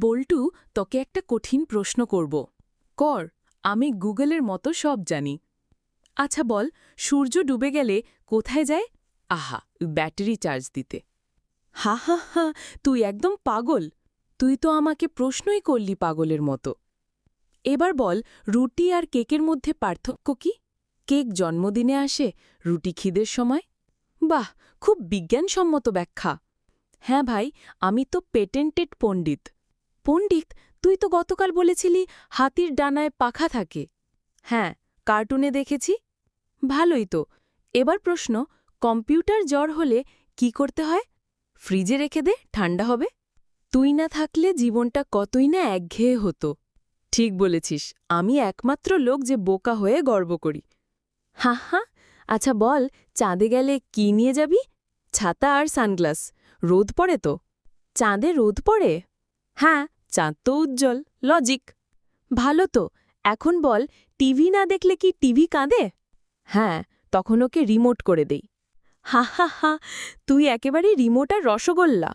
বল্টু, তোকে একটা কঠিন প্রশ্ন করব। কর, আমি গুগলের মতো সব জানি। আচ্ছা বল, সূর্য ডুবে গেলে কোথায় যায়? আহা, ব্যাটারি চার্জ দিতে। হা হা হা, তুই একদম পাগল। তুই তো আমাকে প্রশ্নই করলি পাগলের মতো। এবার বল, রুটি আর কেকের মধ্যে পার্থক্য কি? কেক জন্মদিনে আসে, রুটি খিদের সময়? বাহ, খুব বিজ্ঞানসম্মত ব্যাখ্যা। হ্যাঁ ভাই, আমি তো পেটেন্টেড পণ্ডিত। পণ্ডিত, তুই তো গতকাল বলেছিলি হাতির ডানায় পাখা থাকে। হ্যাঁ কার্টুনে দেখেছি। ভালোই তো। এবার প্রশ্ন, কম্পিউটার জ্বর হলে কি করতে হয়? ফ্রিজে রেখে দে, ঠান্ডা হবে। তুই না থাকলে জীবনটা কতই না একঘেয়ে হতো। ঠিক বলেছিস, আমি একমাত্র লোক যে বোকা হয়ে গর্ব করি। হা হা আচ্ছা বল, চাঁদে গেলে কি নিয়ে যাবি? ছাতা আর সানগ্লাস। রোদ পড়ে তো? চাঁদে রোদ পড়ে? হ্যাঁ চাঁদ তো উজ্জ্বল লজিক ভালো তো, এখন বল, টিভি না দেখলে কি টিভি কাঁদে? হ্যাঁ তখন ওকে রিমোট করে দেই। হা হা হা, তুই একেবারে রিমোট আর রসগোল্লা।